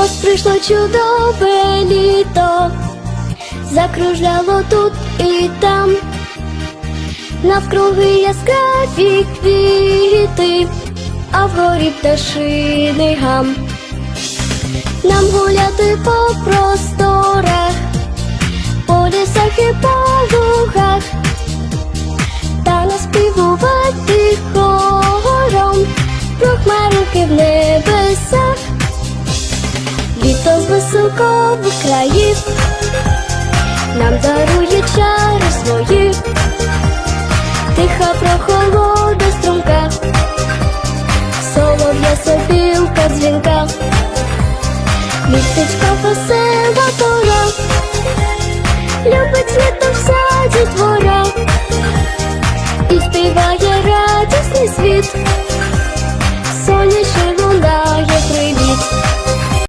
Ось прийшло чудове літо, закружляло тут і там, навкруги яскраві квіти, а вгорі пташиний гам. Нам гуляти по просторах, по лісах і по лугах, та наспівувати хором про в з високого країв. Нам дарує чари свої, тиха прохолода струмка, солов'я сопілка дзвінка, містечка весела пора, любить літо вся дітвора, і співає радісний світ.